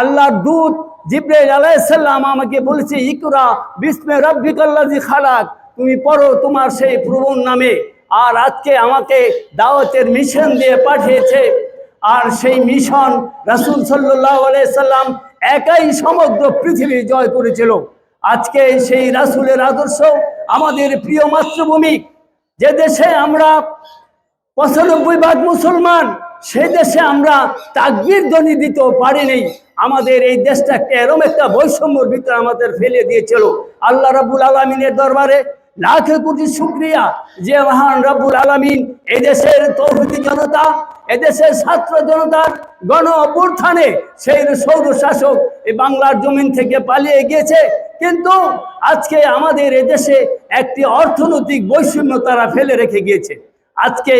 আল্লাহর দূত জিব্রাইল আলাইসাল্লাম আমাকে বলেছে, ইকরা বিসমে রব্বিকাল্লাজি খালাক, তুমি পড়ো তোমার সেই প্রভুর নামে। আর আজকে আমাকে দাওয়াতের মিশন দিয়ে পাঠিয়েছে। আর সেই মিশন রাসূল সাল্লাহ সাল্লাম একাই সমগ্র পৃথিবী জয় করেছিল। আজকে সেই রাসূলের আদর্শ আমাদের প্রিয় মাতৃভূমি। যে দেশে আমরা পঁচানব্বই ভাগ মুসলমান, সেই দেশে আমরা তাকবির ধ্বনি দিতেও পারিনি। আমাদের এই দেশটাকে এরম একটা বৈষম্যর ভিতরে আমাদের ফেলে দিয়েছিল। আল্লাহ রাবুল আলমিনের দরবারে লাখে কোটি শুক্রিয়া যে মহান রাবুল আলমিন এই দেশের তৌহিদি জনতা, এদেশের ছাত্র জনতার গণ অভ্যুত্থানে সেই সৌর শাসক এই বাংলার জমিন থেকে পালিয়ে গিয়েছে। কিন্তু আজকে আমাদের এদেশে একটি অর্থনৈতিক বৈষম্য তারা ফেলে রেখে গিয়েছে। আজকে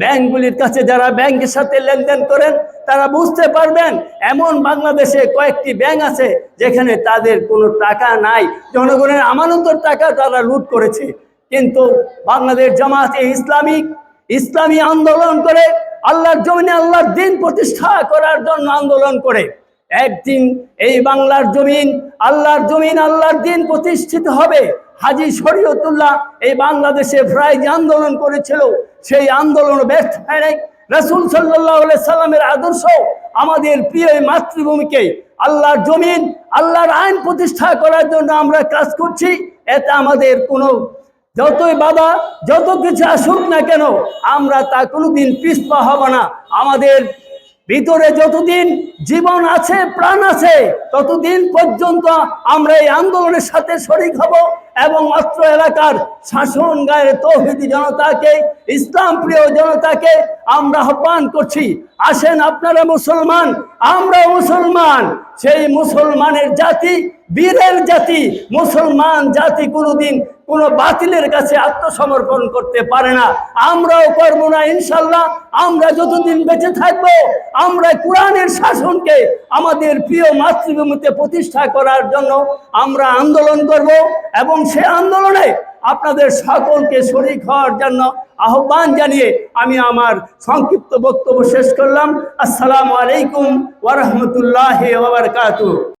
ব্যাংকগুলির কাছে যারা ব্যাংকের সাথে লেনদেন করেন তারা বুঝতে পারবেন, এমন বাংলাদেশে কয়েকটি ব্যাংক আছে যেখানে তাদের কোনো টাকা নাই। জনগণের আমানতের টাকা তারা লুট করেছে। কিন্তু বাংলাদেশ জামাতে ইসলামিক ইসলামী আন্দোলন করে, আল্লাহর জমিনে আল্লাহর দিন প্রতিষ্ঠা করার জন্য আন্দোলন করে। একদিন এই বাংলার জমিন, আল্লাহর জমিন, আল্লাহর দিন প্রতিষ্ঠিত হবে। হাজি শরীয়তুল্লাহ এই বাংলাদেশে যে আন্দোলন করেছিল, সেই আন্দোলন ব্যর্থ হয় নাই। রসুল সাল্লামের আদর্শ আমাদের প্রিয় মাতৃভূমিকে আল্লাহর জমিন, আল্লাহর আইন প্রতিষ্ঠা করার জন্য আমরা কাজ করছি। এতে আমাদের কোনো যতই বাবা যত কিছু আসুক না কেন, আমরা তা কোনোদিন পিছপা হব না। আমাদের ভিতরে যতদিন জীবন আছে, প্রাণ আছে, ততদিন পর্যন্ত আমরা এই আন্দোলনের সাথে শরিক হব এবং অত্র এলাকার শাসন গায়ের তৌহিদি জনতাকে, ইসলাম প্রিয় জনতাকে আমরা আহ্বান করছি। আসেন আপনারা মুসলমান আমরা মুসলমান। সেই মুসলমানের জাতি বীরের জাতি, মুসলমান জাতি কোনোদিন কোনো বাতিলের কাছে আত্মসমর্পণ করতে পারে না। আমরাও করব না ইনশাল্লাহ। আমরা যতদিন বেঁচে থাকব, আমরা কোরআনের শাসনকে আমাদের প্রিয় মাতৃভূমিতে প্রতিষ্ঠা করার জন্য আমরা আন্দোলন করব এবং সে আন্দোলনে আপনাদের সকলকে শরিক হওয়ার জন্য আহ্বান জানিয়ে আমি আমার সংক্ষিপ্ত বক্তব্য শেষ করলাম। আসসালামু আলাইকুম ওরহমতুল্লাহ বাবরকাতু